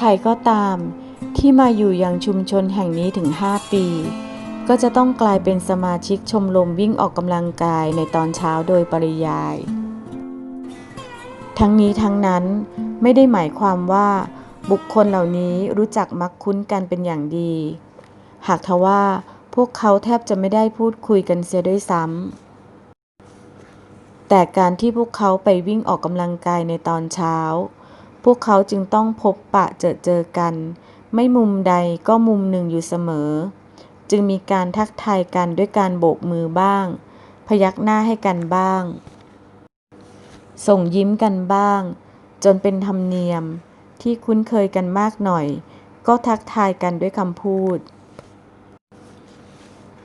ใครก็ตาม ที่มาอยู่ยังชุมชนแห่งนี้ถึง 5 ปี ก็จะต้องกลายเป็นสมาชิกชมรมวิ่งออกกำลังกายในตอนเช้าโดยปริยาย ทั้งนี้ทั้งนั้นไม่ได้หมายความว่าบุคคลเหล่านี้รู้จักมักคุ้นกันเป็นอย่างดี หากทว่าพวกเขาแทบจะไม่ได้พูดคุยกันเสียด้วยซ้ำแต่การที่พวกเขาไปวิ่งออกกำลังกายในตอนเช้า พวกเขาจึงต้องพบปะเจอเจอกัน ไม่มุมใดก็มุมหนึ่งอยู่เสมอ จึงมีการทักทายกันด้วยการโบกมือบ้าง พยักหน้าให้กันบ้าง ส่งยิ้มกันบ้าง จนเป็นธรรมเนียมที่คุ้นเคยกันมากหน่อย ก็ทักทายกันด้วยคำพูด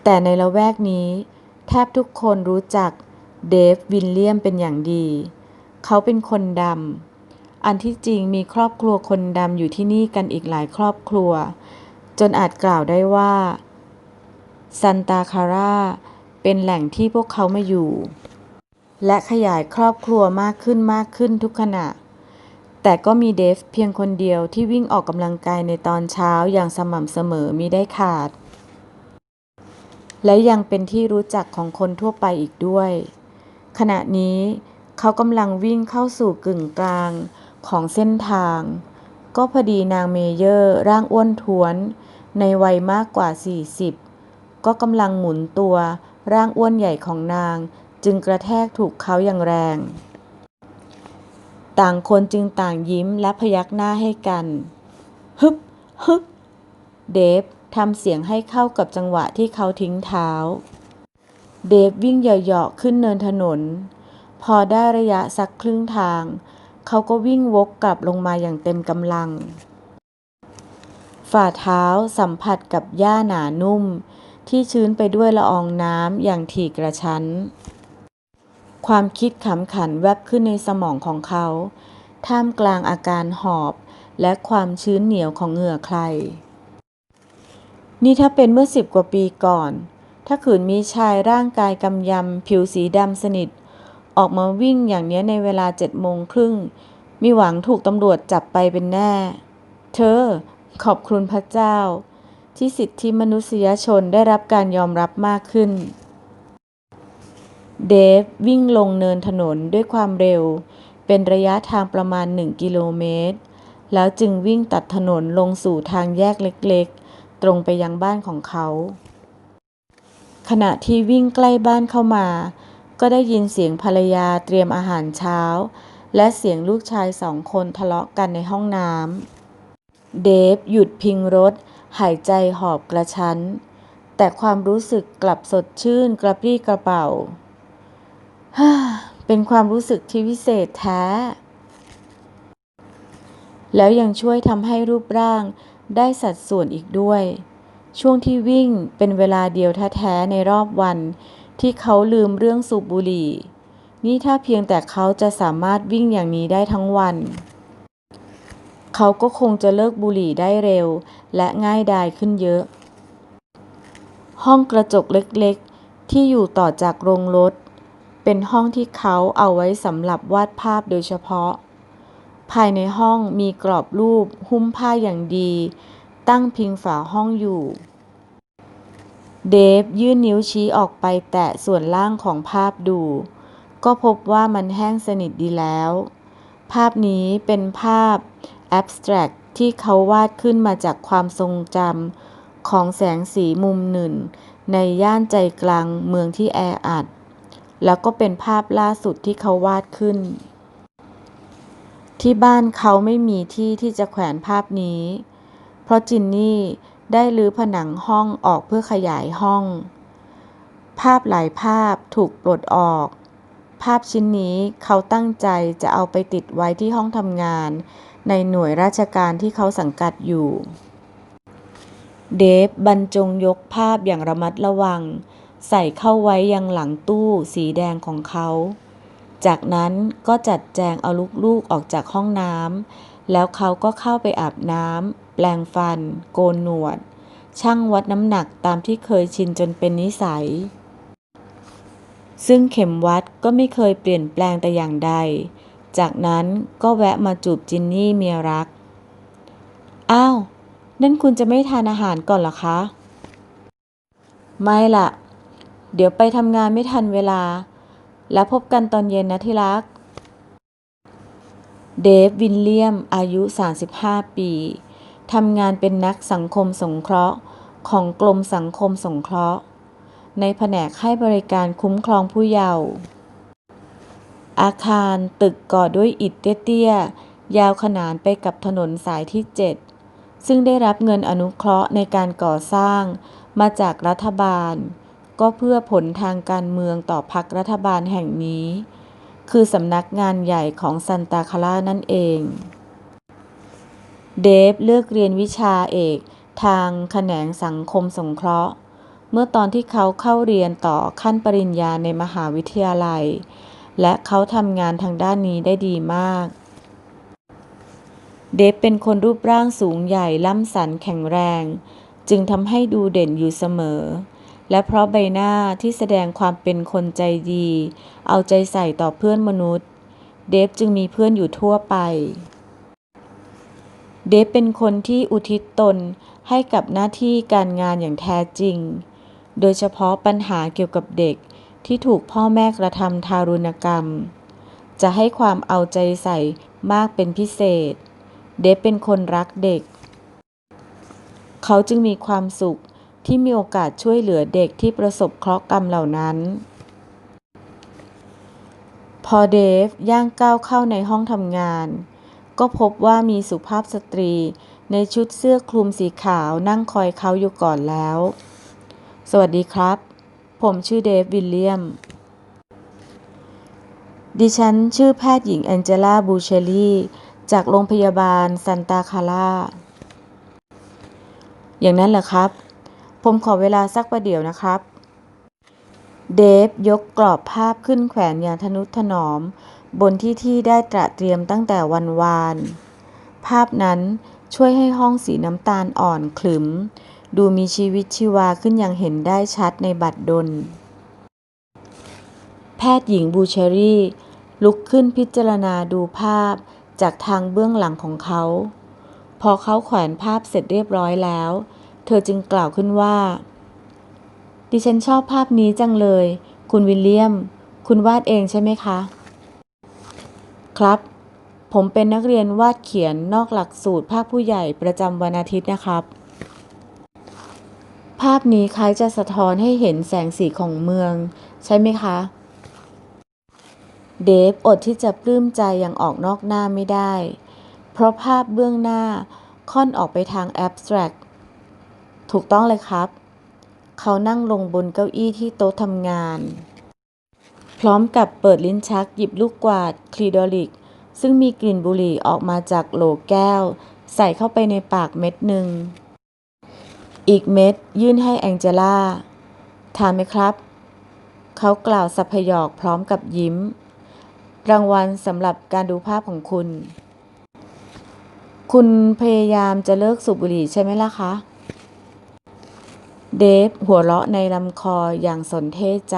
แต่ในละแวกนี้ แทบทุกคนรู้จักเดฟวินเลียมเป็นอย่างดี เขาเป็นคนดำ อันที่จริงมีครอบครัวคนดำอยู่ที่นี่กันอีกหลายครอบครัว จนอาจกล่าวได้ว่าซันตาคาราเป็นแหล่งที่พวกเขามาอยู่ และขยายครอบครัวมากขึ้นมากขึ้นทุกขณะ แต่ก็มีเดฟเพียงคนเดียวที่วิ่งออกกำลังกายในตอนเช้าอย่างสม่ำเสมอมิได้ขาด และยังเป็นที่รู้จักของคนทั่วไปอีกด้วย ขณะนี้เขากำลังวิ่งเข้าสู่กึ่งกลาง ของเส้นทาง ก็พอดีนางเมเยอร์ร่างอ้วนท้วน ในวัยมากกว่า 40 ก็กำลังหมุนตัวร่างอ้วนใหญ่ของนาง จึงกระแทกถูกเขาอย่างแรง ต่างคนจึงต่างยิ้มและพยักหน้าให้กัน ฮึบฮึบเดฟทำเสียงให้เข้ากับจังหวะที่เขาทิ้งเท้า เดฟวิ่งเหยาะๆขึ้นเนินถนน พอได้ระยะสักครึ่งทาง เขาก็วิ่งวกกลับลงมาอย่างเต็มกำลัง ฝ่าเท้าสัมผัสกับหญ้าหนานุ่ม ที่ชื้นไปด้วยละอองน้ำอย่างถี่กระชั้น ความคิดขำขันแวบขึ้นในสมองของเขา ท่ามกลางอาการหอบและความชื้นเหนียวของเหงื่อใคร นี่ถ้าเป็นเมื่อสิบกว่าปีก่อน ถ้าขืนมีชายร่างกายกำยำผิวสีดำสนิท ออกมาวิ่งอย่างนี้ในเวลาเจ็ดโมงครึ่ง มีหวังถูกตำรวจจับไปเป็นแน่ เธอ ขอบคุณพระเจ้า ที่สิทธิมนุษยชนได้รับการยอมรับมากขึ้น เดฟวิ่งลงเนินถนนด้วยความเร็ว เป็นระยะทางประมาณ 1 กิโลเมตร แล้วจึงวิ่งตัดถนนลงสู่ทางแยกเล็กๆ ตรงไปยังบ้านของเขา ขณะที่วิ่งใกล้บ้านเข้ามา ก็ได้ยินเสียงภรรยาเตรียมอาหารเช้า และเสียงลูกชายสองคนทะเลาะกันในห้องน้ำ เดฟหยุดพิงรถ หายใจหอบกระชั้น แต่ความรู้สึกกลับสดชื่นกระปรี้กระเป๋าฮ่าเป็นความรู้สึกที่วิเศษแท้ แล้วยังช่วยทำให้รูปร่างได้สัดส่วนอีกด้วย ช่วงที่วิ่งเป็นเวลาเดียวแท้ๆในรอบวัน ที่เขาลืมเรื่องสูบบุหรี่ นี่ถ้าเพียงแต่เขาจะสามารถวิ่งอย่างนี้ได้ทั้งวัน เขาก็คงจะเลิกบุหรี่ได้เร็ว และง่ายดายขึ้นเยอะ ห้องกระจกเล็กๆ ที่อยู่ต่อจากโรงรถ เป็นห้องที่เขาเอาไว้สำหรับวาดภาพโดยเฉพาะ ภายในห้องมีกรอบรูปหุ้มผ้าอย่างดี ตั้งพิงฝาห้องอยู่ เดฟยื่นนิ้วชี้ออกไปแตะส่วนล่างของภาพดู ก็พบว่ามันแห้งสนิทดีแล้ว ภาพนี้เป็นภาพแอบสแตรกที่เขาวาดขึ้นมาจากความทรงจำของแสงสีมุมหนึ่ง ในย่านใจกลางเมืองที่แออัด แล้วก็เป็นภาพล่าสุดที่เขาวาดขึ้น ที่บ้านเขาไม่มีที่ที่จะแขวนภาพนี้ เพราะจินนี่ ได้รื้อผนังห้องออกเพื่อขยายห้อง ภาพหลายภาพถูกปลดออก ภาพชิ้นนี้เขาตั้งใจจะเอาไปติดไว้ที่ห้องทำงาน ในหน่วยราชการที่เขาสังกัดอยู่ เดฟบรรจงยกภาพอย่างระมัดระวัง ใส่เข้าไว้ยังหลังตู้สีแดงของเขา จากนั้นก็จัดแจงเอาลูกๆออกจากห้องน้ำแล้วเขาก็เข้าไปอาบน้ำ แปลงฟัน โกนหนวดชั่งวัดน้ำหนักตามที่เคยชินจนเป็นนิสัย ซึ่งเข็มวัดก็ไม่เคยเปลี่ยนแปลงแต่อย่างใด จากนั้นก็แวะมาจูบจินนี่เมียรัก อ้าว นั่นคุณจะไม่ทานอาหารก่อนหรอคะ ไม่ละเดี๋ยวไปทำงานไม่ทันเวลา แล้วพบกันตอนเย็นนะที่รัก เดฟ วินเลียม อายุ 35 ปี ทำงานเป็นนักสังคมสงเคราะห์ ของกรมสังคมสงเคราะห์ ในแผนกให้บริการคุ้มครองผู้เยาว์อาคารตึกก่อด้วยอิฐเตี้ยๆยาวขนานไปกับถนนสายที่ 7 ซึ่งได้รับเงินอนุเคราะห์ในการก่อสร้าง มาจากรัฐบาล ก็เพื่อผลทางการเมืองต่อพรรครัฐบาลแห่งนี้ คือสำนักงานใหญ่ของซันตาคาร่านั่นเอง เดฟเลือกเรียนวิชาเอก ทางแขนงสังคมสงเคราะห์ เมื่อตอนที่เขาเข้าเรียนต่อขั้นปริญญาในมหาวิทยาลัย และเขาทำงานทางด้านนี้ได้ดีมาก เดฟเป็นคนรูปร่างสูงใหญ่ล่ำสันแข็งแรง จึงทำให้ดูเด่นอยู่เสมอ และเพราะใบหน้าที่แสดงความเป็นคนใจดี เอาใจใส่ต่อเพื่อนมนุษย์ เดฟจึงมีเพื่อนอยู่ทั่วไป เดฟเป็นคนที่อุทิศตนให้กับหน้าที่การงานอย่างแท้จริง โดยเฉพาะปัญหาเกี่ยวกับเด็กที่ถูกพ่อแม่กระทำทารุณกรรม จะให้ความเอาใจใส่มากเป็นพิเศษ เดฟเป็นคนรักเด็ก เขาจึงมีความสุขที่มีโอกาสช่วยเหลือเด็กที่ประสบเคราะห์กรรมเหล่านั้น พอเดฟย่างก้าวเข้าในห้องทำงาน ก็พบว่ามีสุภาพสตรี ในชุดเสื้อคลุมสีขาวนั่งคอยเขาอยู่ก่อนแล้ว สวัสดีครับ ผมชื่อเดฟวิลเลียม ดิฉันชื่อแพทย์หญิงแองเจล่าบูเชลลี่จากโรงพยาบาลซันตาคาร่า อย่างนั้นเหรอครับ ผมขอเวลาสักประเดี๋ยวนะครับ เดฟยกกรอบภาพขึ้นแขวนอย่างทนุถนอม บนที่ที่ได้ตระเตรียมตั้งแต่วันวาน ภาพนั้นช่วยให้ห้องสีน้ำตาลอ่อนขลึม ดูมีชีวิตชีวาขึ้นอย่างเห็นได้ชัดในบัดดล แพทย์หญิงบูเชอรี่ ลุกขึ้นพิจารณาดูภาพจากทางเบื้องหลังของเขา พอเขาแขวนภาพเสร็จเรียบร้อยแล้ว เธอจึงกล่าวขึ้นว่า ดิฉันชอบภาพนี้จังเลย คุณวิลเลียม คุณวาดเองใช่ไหมคะ ครับ ผมเป็นนักเรียนวาดเขียนนอกหลักสูตรภาคผู้ใหญ่ประจำวันอาทิตย์นะครับ ภาพนี้คล้ายจะสะท้อนให้เห็นแสงสีของเมือง ใช่ไหมคะ เดฟอดที่จะปลื้มใจอย่างออกนอกหน้าไม่ได้ เพราะภาพเบื้องหน้าค่อนออกไปทางแอบสแตรกถูกต้องเลยครับ เขานั่งลงบนเก้าอี้ที่โต๊ะทำงาน พร้อมกับเปิดลิ้นชักหยิบลูกกวาดคลีดอลิก ซึ่งมีกลิ่นบุหรี่ออกมาจากโหลแก้ว ใส่เข้าไปในปากเม็ดหนึ่ง อีกเม็ดยื่นให้แองเจล่า ทานไหมครับ เขากล่าวสัพยอกพร้อมกับยิ้ม รางวัลสำหรับการดูภาพของคุณ คุณพยายามจะเลิกสูบบุหรี่ใช่ไหมล่ะคะ เดฟหัวเราะในลำคออย่างสนเท่ใจ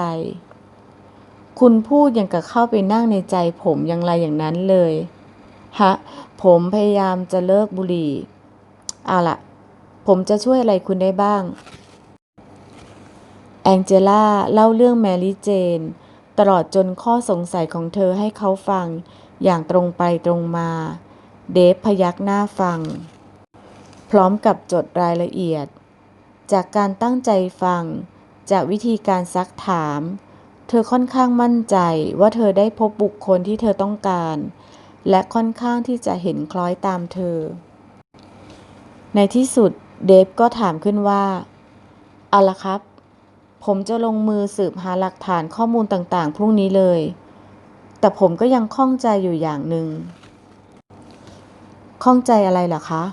คุณพูดอย่างกับเข้าไปนั่งในใจผมอย่างไรอย่างนั้นเลย ฮะ ผมพยายามจะเลิกบุหรี่เอาละผมจะช่วยอะไรคุณได้บ้าง แองเจล่าเล่าเรื่องแมรี่เจน ตลอดจนข้อสงสัยของเธอให้เขาฟัง อย่างตรงไปตรงมา เดฟพยักหน้าฟัง พร้อมกับจดรายละเอียด จากการตั้งใจฟัง จากวิธีการซักถาม เธอค่อนข้างมั่นใจว่าเธอได้พบบุคคลที่เธอต้องการ และค่อนข้างที่จะเห็นคล้อยตามเธอ ในที่สุดเดฟก็ถามขึ้นว่า เอาละครับ ผมจะลงมือสืบหาหลักฐานข้อมูลต่างๆ พรุ่งนี้เลย แต่ผมก็ยังข้องใจอยู่อย่างหนึ่ง ข้องใจอะไรเหรอคะ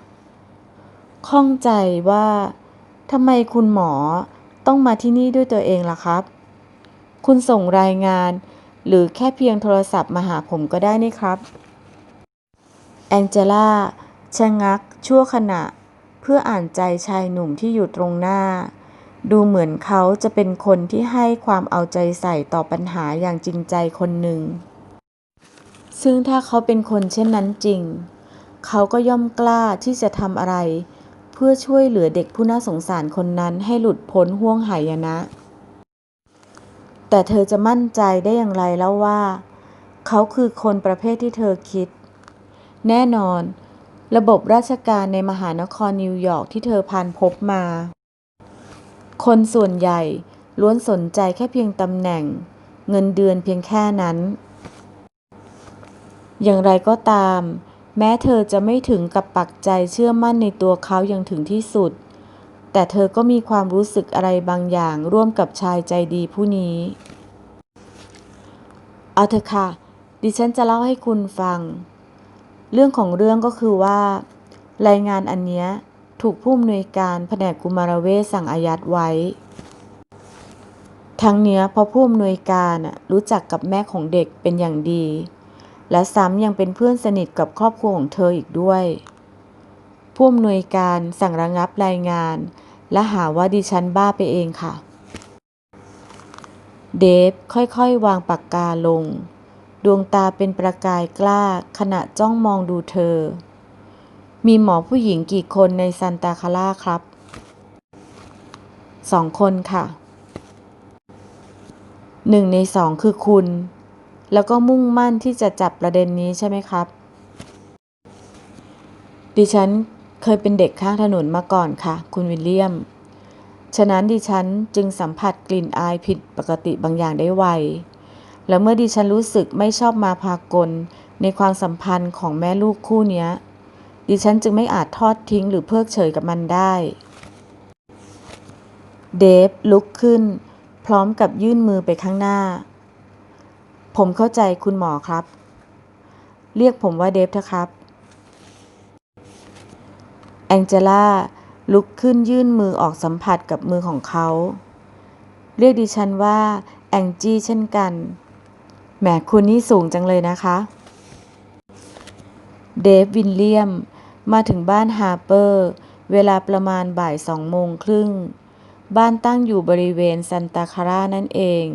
ข้องใจว่าทำไมคุณหมอต้องมาที่นี่ด้วยตัวเองล่ะครับ คุณส่งรายงาน หรือแค่เพียงโทรศัพท์มาหาผมก็ได้นี่ครับ แองเจล่าชะงักชั่วขณะ เพื่ออ่านใจชายหนุ่มที่อยู่ตรงหน้า ดูเหมือนเขาจะเป็นคนที่ให้ความเอาใจใส่ต่อปัญหาอย่างจริงใจคนหนึ่ง ซึ่งถ้าเขาเป็นคนเช่นนั้นจริง เขาก็ย่อมกล้าที่จะทำอะไร เพื่อช่วยเหลือเด็กผู้น่าสงสารคนนั้นให้หลุดพ้นห่วงหายนะ แต่เธอจะมั่นใจได้อย่างไรแล้วว่า เขาคือคนประเภทที่เธอคิด แน่นอน ระบบราชการในมหานครนิวยอร์กที่เธอผ่านพบมา คนส่วนใหญ่ล้วนสนใจแค่เพียงตำแหน่ง เงินเดือนเพียงแค่นั้น อย่างไรก็ตาม แม้เธอจะไม่ถึงกับปักใจเชื่อมั่นในตัวเขาอย่างถึงที่สุด แต่เธอก็มีความรู้สึกอะไรบางอย่างร่วมกับชายใจดีผู้นี้ เอาเถอะค่ะ ดิฉันจะเล่าให้คุณฟัง เรื่องของเรื่องก็คือว่า รายงานอันเนี้ยถูกผู้อำนวยการแผนกกุมารเวชสั่งอายัดไว้ ทั้งเนี้ยเพราะผู้อำนวยการรู้จักกับแม่ของเด็กเป็นอย่างดี และซ้ำยังเป็นเพื่อนสนิทกับครอบครัวของเธออีกด้วย ผู้อำนวยการสั่งระงับรายงาน และหาว่าดิฉันบ้าไปเองค่ะ เดฟค่อยๆ วางปากกาลง ดวงตาเป็นประกายกล้าขณะจ้องมองดูเธอ มีหมอผู้หญิงกี่คนในซันตาคาร่าครับ สองคนค่ะหนึ่งในสองคือคุณ แล้วก็มุ่งมั่นที่จะจับประเด็นนี้ใช่ไหมครับ ดิฉัน เคยเป็นเด็กข้างถนนมาก่อนค่ะ คุณวิลเลียม ฉะนั้นดิฉันจึงสัมผัสกลิ่นอายผิดปกติบางอย่างได้ไว แล้วเมื่อดิฉันรู้สึกไม่ชอบมาพากลในความสัมพันธ์ของแม่ลูกคู่นี้ดิฉันจึงไม่อาจทอดทิ้งหรือเพิกเฉยกับมันได้ เดฟลุกขึ้น พร้อมกับยื่นมือไปข้างหน้า ผมเข้าใจคุณหมอครับ เรียกผมว่าเดฟเถอะครับ งเจล่าลุกขึ้นยื่นมือออกสัมผัสกับมือของเขา เรียกดิฉันว่า แองจี้เช่นกัน แหมคุณนี่สูงจังเลยนะคะ เดฟวินเลียม มาถึงบ้านฮาร์เปอร์ เวลาประมาณบ่ายสองโมงครึ่ง บ้านตั้งอยู่บริเวณซันตาคาร่านั่นเอง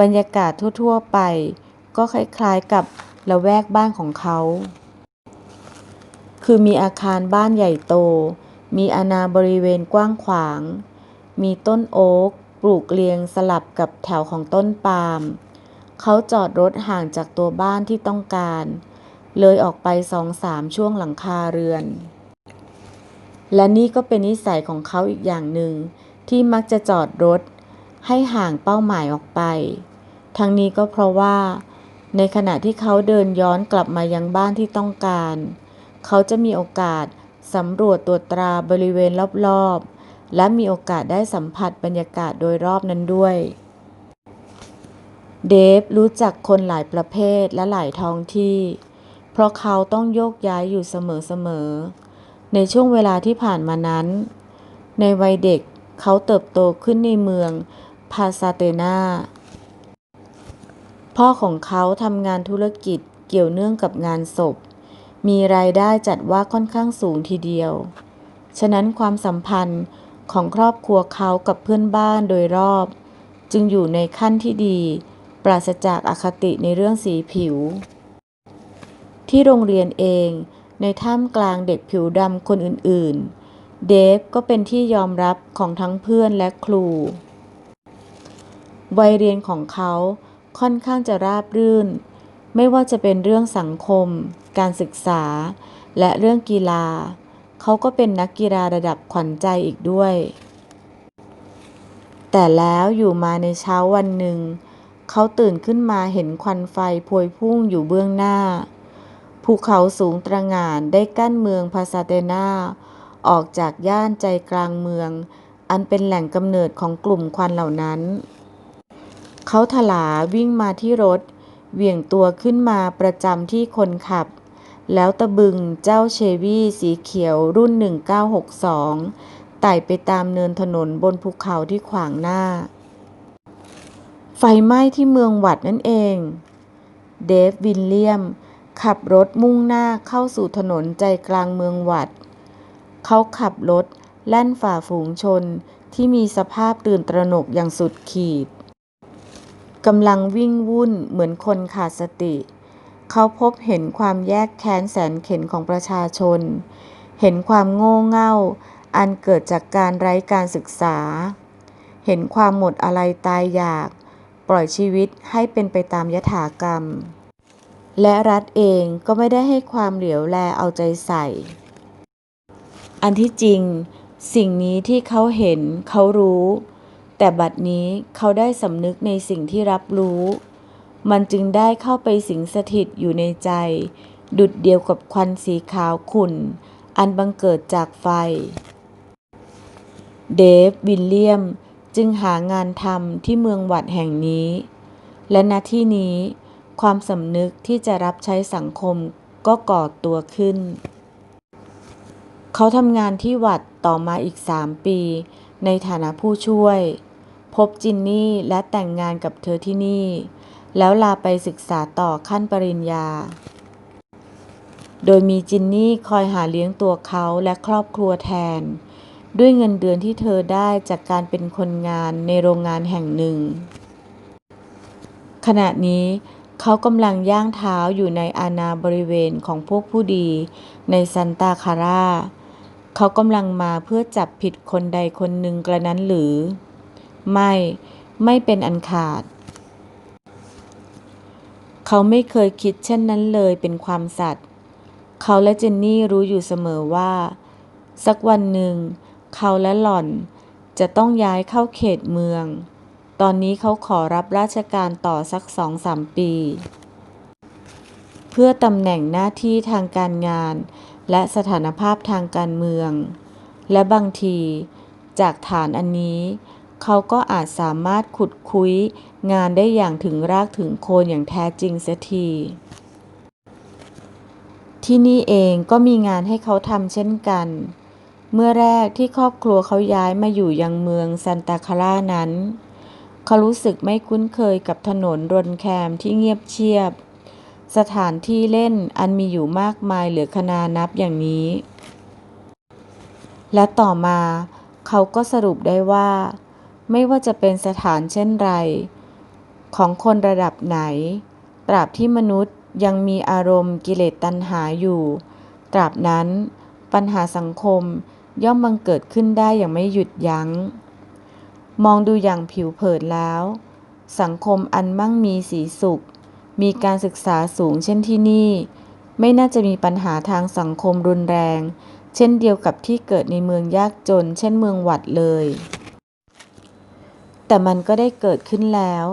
บรรยากาศทั่ว ๆ ไป ก็คล้าย ๆ กับละแวกบ้านของเขา คือมีอาคารบ้านใหญ่โต มีอาณาบริเวณกว้างขวาง มีต้นโอ๊กปลูกเรียงสลับกับแถวของต้นปาล์ม เขาจอดรถห่างจากตัวบ้านที่ต้องการ เลยออกไปสองสามช่วงหลังคาเรือน และนี่ก็เป็นนิสัยของเขาอีกอย่างหนึ่ง ที่มักจะจอดรถ ให้ห่างเป้าหมายออกไป ทั้งนี้ก็เพราะว่า ในขณะที่เขาเดินย้อนกลับมายังบ้านที่ต้องการ เขาจะมีโอกาสสำรวจตรวจตราบริเวณรอบๆ และมีโอกาสได้สัมผัสบรรยากาศโดยรอบนั้นด้วย เดฟรู้จักคนหลายประเภทและหลายท้องที่ เพราะเขาต้องโยกย้ายอยู่เสมอๆ ในช่วงเวลาที่ผ่านมานั้น ในวัยเด็กเขาเติบโตขึ้นในเมืองพาซาเตนา พ่อของเขาทำงานธุรกิจเกี่ยวเนื่องกับงานศพ มีรายได้จัดว่าค่อนข้างสูงทีเดียว ฉะนั้นความสัมพันธ์ของครอบครัวเขากับเพื่อนบ้านโดยรอบ จึงอยู่ในขั้นที่ดี ปราศจากอคติในเรื่องสีผิว ที่โรงเรียนเองในท่ามกลางเด็กผิวดำคนอื่นๆ เดฟก็เป็นที่ยอมรับของทั้งเพื่อนและครู วัยเรียนของเขาค่อนข้างจะราบรื่น ไม่ว่าจะเป็นเรื่องสังคม การศึกษา และเรื่องกีฬา เขาก็เป็นนักกีฬาระดับขวัญใจอีกด้วย แต่แล้วอยู่มาในเช้าวันหนึ่ง เขาตื่นขึ้นมาเห็นควันไฟพวยพุ่งอยู่เบื้องหน้า ภูเขาสูงตระหง่านได้กั้นเมืองพาซาเตนา ออกจากย่านใจกลางเมือง อันเป็นแหล่งกำเนิดของกลุ่มควันเหล่านั้น เขาถลาวิ่งมาที่รถ เหวี่ยงตัวขึ้นมาประจำที่คนขับ แล้วตะบึงเจ้าเชวี่สีเขียวรุ่น 1962 ไต่ไปตามเนินถนนบนภูเขาที่ขวางหน้า ไฟไหม้ที่เมืองวัดนั่นเอง เดฟวินเลียม ขับรถมุ่งหน้าเข้าสู่ถนนใจกลางเมืองวัด เขาขับรถแล่นฝ่าฝูงชนที่มีสภาพตื่นตระหนกอย่างสุดขีด กำลังวิ่งวุ่นเหมือนคนขาดสติ เขาพบเห็นความแยกแค้นแสนเข็ญของประชาชน เห็นความโง่เง่า อันเกิดจากการไร้การศึกษา เห็นความหมดอะไรตายอยาก ปล่อยชีวิตให้เป็นไปตามยถากรรม และรัฐเองก็ไม่ได้ให้ความเหลียวแลเอาใจใส่ อันที่จริง สิ่งนี้ที่เขาเห็นเขารู้ แต่บัดนี้เขาได้สำนึกในสิ่งที่รับรู้ มันจึงได้เข้าไปสิงสถิตอยู่ในใจ ดุดเดียวกับควันสีขาวขุ่น อันบังเกิดจากไฟ เดฟวิลเลียมจึงหางานทำที่เมืองวัดแห่งนี้ และณที่นี้ความสำนึกที่จะรับใช้สังคมก็ก่อตัวขึ้น เขาทำงานที่วัดต่อมาอีกสามปี ในฐานะผู้ช่วย พบจินนี่และแต่งงานกับเธอที่นี่ แล้วลาไปศึกษาต่อขั้นปริญญา โดยมีจินนี่คอยหาเลี้ยงตัวเขาและครอบครัวแทน ด้วยเงินเดือนที่เธอได้จากการเป็นคนงานในโรงงานแห่งหนึ่ง ขณะนี้เขากำลังย่างเท้าอยู่ในอาณาบริเวณของพวกผู้ดีในซันตาคาร่า เขากำลังมาเพื่อจับผิดคนใดคนหนึ่งกระนั้นหรือ ไม่ ไม่เป็นอันขาด เขาไม่เคยคิดเช่นนั้นเลยเป็นความสัตย์เขาและเจนนี่รู้อยู่เสมอว่า สักวันหนึ่ง เขาและหล่อนจะต้องย้ายเข้าเขตเมือง ตอนนี้เขาขอรับราชการต่อสักสองสามปี เพื่อตำแหน่งหน้าที่ทางการงาน และสถานภาพทางการเมือง และบางที จากฐานอันนี้ เขาก็อาจสามารถขุดคุยงานได้อย่างถึงรากถึงโคนอย่างแท้จริงเสียทีที่นี่เองก็มีงานให้เขาทำเช่นกัน เมื่อแรกที่ครอบครัวเขาย้ายมาอยู่ยังเมืองซันตาคาร่านั้น เขารู้สึกไม่คุ้นเคยกับถนนรนแคมที่เงียบเชียบ สถานที่เล่นอันมีอยู่มากมายเหลือขนานับอย่างนี้ และต่อมาเขาก็สรุปได้ว่า ไม่ว่าจะเป็นสถานเช่นไร ของคนระดับไหน ตราบที่มนุษย์ยังมีอารมณ์กิเลสตัณหาอยู่ ตราบนั้น ปัญหาสังคมย่อมบังเกิดขึ้นได้อย่างไม่หยุดยัง้ง มองดูอย่างผิวเผินแล้ว สังคมอันมั่งมีสีสุข มีการศึกษาสูงเช่นที่นี่ ไม่น่าจะมีปัญหาทางสังคมรุนแรง เช่นเดียวกับที่เกิดในเมืองยากจน เช่นเมืองหวัดเลย แต่มันก็ได้เกิดขึ้นแล้ว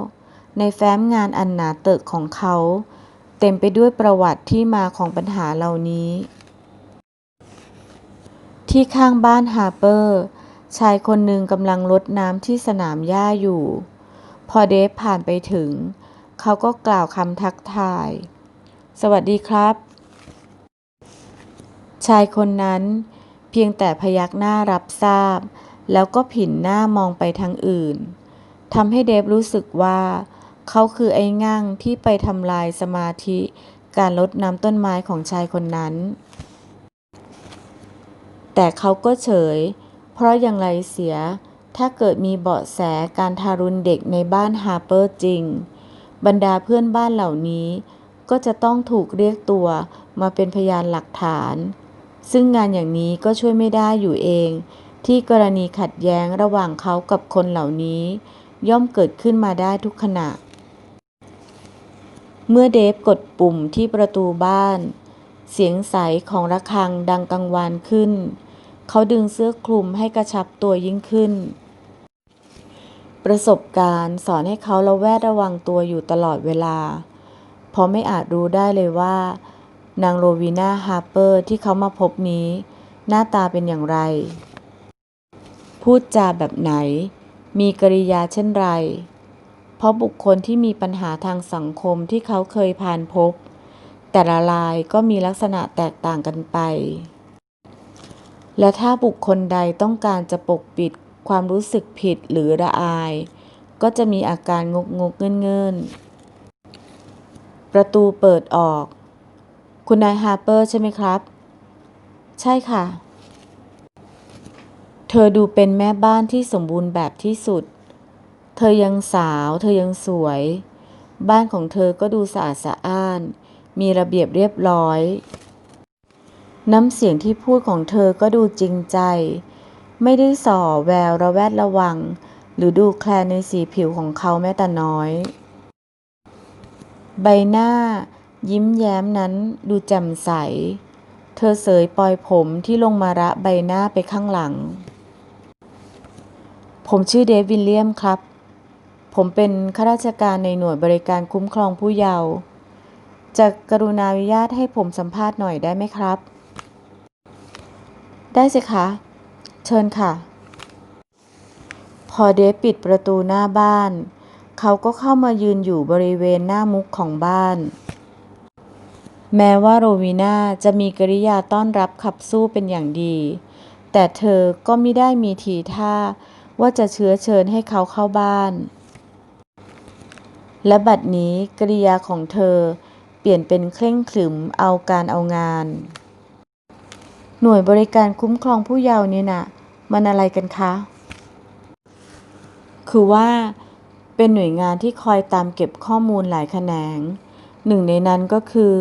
ในแฟ้มงานอันหนาเติกของเขา เต็มไปด้วยประวัติที่มาของปัญหาเหล่านี้ ที่ข้างบ้านฮาร์เปอร์ ชายคนหนึ่งกำลังรดน้ำที่สนามหญ้าอยู่ พอเดฟผ่านไปถึง เขาก็กล่าวคำทักทาย สวัสดีครับ ชายคนนั้นเพียงแต่พยักหน้ารับทราบ แล้วก็ผินหน้ามองไปทางอื่น ทำให้เดฟรู้สึกว่า เขาคือไอ้งั่งที่ไปทำลายสมาธิการลดน้ำต้นไม้ของชายคนนั้น แต่เขาก็เฉย เพราะอย่างไรเสีย ถ้าเกิดมีเบาะแสการทารุณเด็กในบ้านฮาร์เปอร์จริง บรรดาเพื่อนบ้านเหล่านี้ ก็จะต้องถูกเรียกตัวมาเป็นพยานหลักฐาน ซึ่งงานอย่างนี้ก็ช่วยไม่ได้อยู่เอง ที่กรณีขัดแย้งระหว่างเขากับคนเหล่านี้ ย่อมเกิดขึ้นมาได้ทุกขณะ เมื่อเดฟกดปุ่มที่ประตูบ้าน เสียงใสของระฆังดังกังวานขึ้น เขาดึงเสื้อคลุมให้กระชับตัวยิ่งขึ้น ประสบการณ์สอนให้เขาระแวดระวังตัวอยู่ตลอดเวลา เพราะไม่อาจรู้ได้เลยว่า นางโรวีนาฮาร์เปอร์ที่เขามาพบนี้ หน้าตาเป็นอย่างไร พูดจาแบบไหน มีกริยาเช่นไร เพราะบุคคลที่มีปัญหาทางสังคมที่เขาเคยผ่านพบ แต่ละรายก็มีลักษณะแตกต่างกันไป และถ้าบุคคลใดต้องการจะปกปิดความรู้สึกผิดหรือระอาย ก็จะมีอาการงกงกเงินเงินประตูเปิดออก คุณนายฮาร์เปอร์ใช่ไหมครับ ใช่ค่ะ เธอดูเป็นแม่บ้านที่สมบูรณ์แบบที่สุด เธอยังสาว เธอยังสวย บ้านของเธอก็ดูสะอาดสะอ้าน มีระเบียบเรียบร้อย น้ำเสียงที่พูดของเธอก็ดูจริงใจ ไม่ได้ส่อแววระแวดระวัง หรือดูแคลนในสีผิวของเขาแม้แต่น้อย ใบหน้า ยิ้มแย้มนั้นดูแจ่มใส เธอเสยปลอยผมที่ลงมาระใบหน้าไปข้างหลัง ผมชื่อเดฟวิลเลียมครับ ผมเป็นข้าราชการในหน่วยบริการคุ้มครองผู้เยาว์จะกรุณาอนุญาตให้ผมสัมภาษณ์หน่อยได้ไหมครับ ได้สิคะ เชิญค่ะ พอเดฟปิดประตูหน้าบ้าน เขาก็เข้ามายืนอยู่บริเวณหน้ามุกของบ้าน แม้ว่าโรวีนาจะมีกริยาต้อนรับขับสู้เป็นอย่างดี แต่เธอก็ไม่ได้มีทีท่า ว่าจะเชื้อเชิญให้เขาเข้าบ้าน และบัดนี้กริยาของเธอเปลี่ยนเป็นเคร่งขรึมเอาการเอางาน หน่วยบริการคุ้มครองผู้เยาว์นี่นะมันอะไรกันคะ คือว่าเป็นหน่วยงานที่คอยตามเก็บข้อมูลหลายแขนง หนึ่งในนั้นก็คือ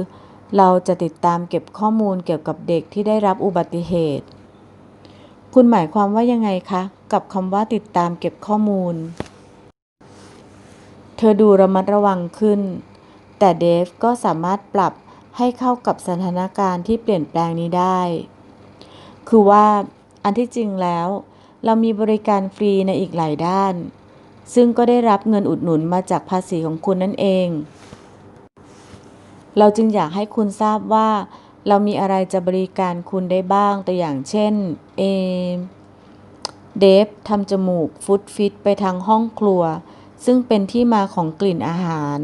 เราจะติดตามเก็บข้อมูลเกี่ยวกับเด็กที่ได้รับอุบัติเหตุ คุณหมายความว่ายังไงคะ กับคำว่าติดตามเก็บข้อมูล เธอดูระมัดระวังขึ้น แต่เดฟก็สามารถปรับให้เข้ากับสถานการณ์ที่เปลี่ยนแปลงนี้ได้ คือว่าอันที่จริงแล้ว เรามีบริการฟรีในอีกหลายด้าน ซึ่งก็ได้รับเงินอุดหนุนมาจากภาษีของคุณนั่นเอง เราจึงอยากให้คุณทราบว่า เรามีอะไรจะบริการคุณได้บ้างตัวอย่างเช่น เอ เดฟทำจมูกฟุตฟิตไปทางห้องครัว ซึ่งเป็นที่มาของกลิ่นอาหาร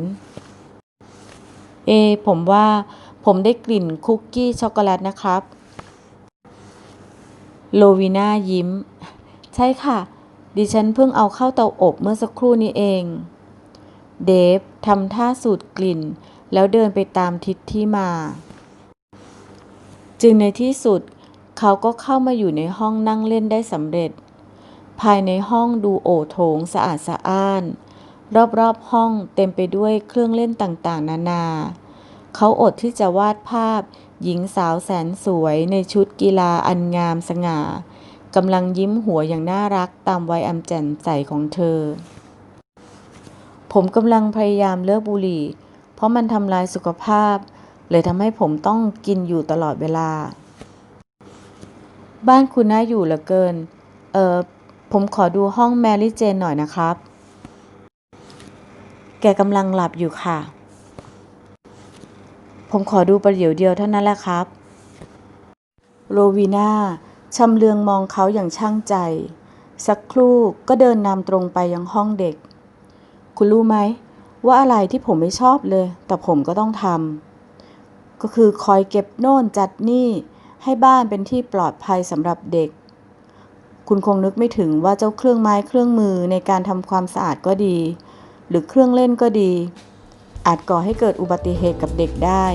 เอ ผมว่าผมได้กลิ่นคุกกี้ช็อกโกแลตนะครับ โลวีน่ายิ้ม ใช่ค่ะ ดิฉันเพิ่งเอาเข้าเตาอบเมื่อสักครู่นี้เอง เดฟทำท่าสูดกลิ่น แล้วเดินไปตามทิศที่มา จึงในที่สุดเขาก็เข้ามาอยู่ในห้องนั่งเล่นได้สำเร็จ ภายในห้องดูโอโถงสะอาดสะอ้าน รอบๆห้องเต็มไปด้วยเครื่องเล่นต่างๆ นานา เขาอดที่จะวาดภาพ หญิงสาวแสนสวยในชุดกีฬาอันงามสง่ากำลังยิ้มหัวอย่างน่ารักตามวัยอันแจ่มใสของเธอ ผมกำลังพยายามเลิกบุหรี่ เพราะมันทำลายสุขภาพ เลยทำให้ผมต้องกินอยู่ตลอดเวลา บ้านคุณน่าอยู่เหลือเกิน เออ ผมขอดูห้องแมรี่เจนหน่อยนะครับ แกกำลังหลับอยู่ค่ะ ผมขอดูประเดี๋ยวเดียวเท่านั้นแหละครับ โรวีนาชำเลืองมองเขาอย่างช่างใจ สักครู่ก็เดินนำตรงไปยังห้องเด็ก คุณรู้ไหม ว่าอะไรที่ผมไม่ชอบเลย แต่ผมก็ต้องทำก็คือคอยเก็บโน่นจัดนี่ให้บ้านเป็นที่ปลอดภัยสำหรับเด็ก คุณคงนึกไม่ถึงว่าเจ้าเครื่องไม้เครื่องมือในการทำความสะอาดก็ดี หรือเครื่องเล่นก็ดี อาจก่อให้เกิดอุบัติเหตุกับเด็กได้